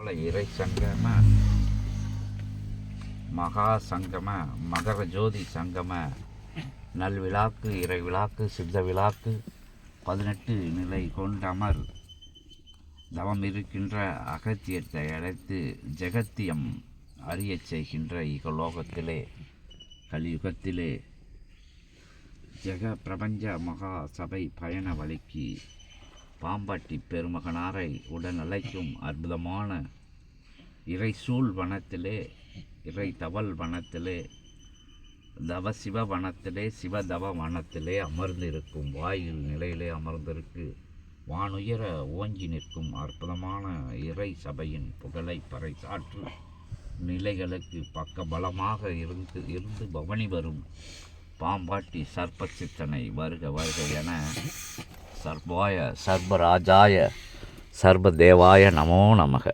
போல இறை சங்கம மகா சங்கம மகர ஜோதி சங்கம நல்விழாக்கு இறை விழாக்கு சித்த விழாக்கு பதினெட்டு நிலை கொண்டமர் தவம் இருக்கின்ற அகத்தியத்தை அழைத்து ஜெகத்தியம் அறியச் செய்கின்ற இகலோகத்திலே கலியுகத்திலே ஜெக பிரபஞ்ச மகா சபை பயண வழிக்கு பாம்பாட்டி பெருமகனாரை உடன் அழைக்கும் அற்புதமான இறைசூழ் வனத்திலே இறை தவல் வனத்திலே தவ சிவ வனத்திலே சிவதவ வனத்திலே அமர்ந்திருக்கும் வாயில் நிலையிலே அமர்ந்திருக்கு. வானுயர ஓங்கி நிற்கும் அற்புதமான இறை சபையின் புகழை பறைசாற்று நிலைகளுக்கு பக்க பலமாக இருந்து இருந்து பவனி வரும் பாம்பாட்டி சர்ப்ப சித்தனை வருக வருக என சர்வாய சர்வராஜாய சர்வதேவாய நமோ நமக.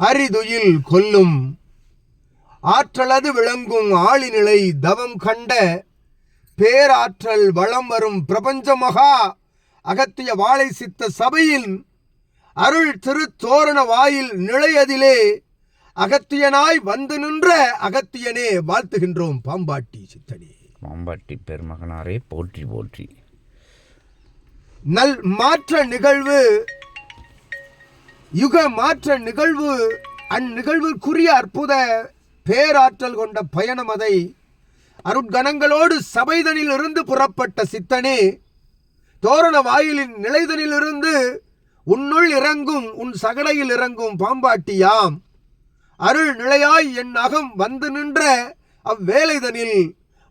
அரிதுயில் கொல்லும் ஆற்றலது விளங்கும் ஆளிநிலை தவம் கண்ட பேராற்றல் வளம் வரும் பிரபஞ்ச மகா அகத்திய வாழை சித்த சபையில் அருள் திருத்தோரண வாயில் நிலையதிலே அகத்தியனாய் வந்து நின்ற அகத்தியனே வாழ்த்துகின்றோம் பாம்பாட்டி சித்தனே. பாம்பாட்டி பெருமகனாரே போற்றி போற்றி. நல் மாற்ற நிகழ்வு யுக மாற்ற நிகழ்வு அந்நிகழ்வுக்குரிய அற்புத பேராற்றல் கொண்ட பயணம் அதை. அருட்கணங்களோடு சபைதனில் இருந்து புறப்பட்ட சித்தனே தோரண வாயிலின் நிலைதனிலிருந்து உன்னுள் இறங்கும் உன் சகடையில் இறங்கும் பாம்பாட்டியாம். அருள் நிலையாய் என் அகம் வந்து நின்ற அவ்வேலைதனில்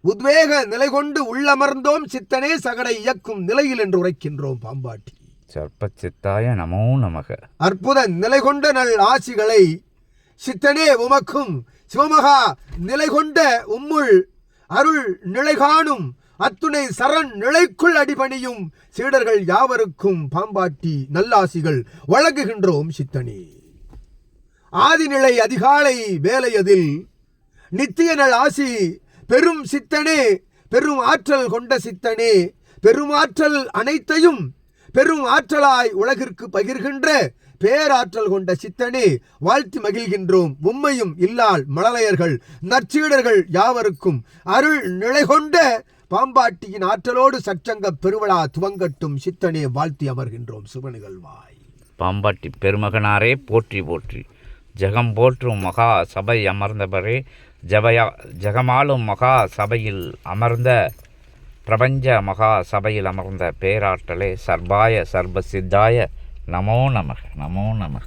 உத்வேக நிலை கொண்டு உள்ளமர்ந்தோம் சித்தனே சகடை இயக்கும் நிலையில் என்று உரைக்கின்றோம் பாம்பாட்டி. சர்ப்ப சித்தாய நமோ நமக. அற்புத நிலை கொண்ட நல் ஆசிகளை சித்தனே உமக்கும் சிவமகா நிலை கொண்ட உம்முள் அருள் நிலை காணும் அத்துணை சரண் நிலைக்குள் அடிபணியும் சீடர்கள் யாவருக்கும் பாம்பாட்டி நல்லாசிகள் வழங்குகின்றோம் சித்தனே. ஆதிநிலை அதிகாலை வேலையதில் நித்திய நல் ஆசி பெரும் சித்தனே பெரும் ஆற்றல் கொண்ட சித்தனே பெருமாற்றல் அனைத்தையும் பெரும் ஆற்றலாய் உலகிற்கு பகிர்கின்ற பேராற்றல் கொண்ட சித்தனே வாழ்த்து மகிழ்கின்றோம் உண்மையும் இல்லால் மழலையர்கள் நற்சீடர்கள் யாவருக்கும் அருள் நிலை கொண்ட பாம்பாட்டியின் ஆற்றலோடு சச்சங்க பெருவிழா துவங்கட்டும் சித்தனே வாழ்த்தி அமர்கின்றோம் சுபநிகழ்வாய் பாம்பாட்டி பெருமகனாரே போற்றி போற்றி. ஜெகம் போற்றும் மகா சபை அமர்ந்தவரே ஜபயா ஜெகமாளும் மகா சபையில் அமர்ந்த பிரபஞ்ச மகா சபையில் அமர்ந்த பேராற்றலே சர்பாய சர்வ சித்தாய நமோ நமக நமோ நமக.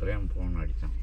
பிரேம் ஃபோன் அடித்தான்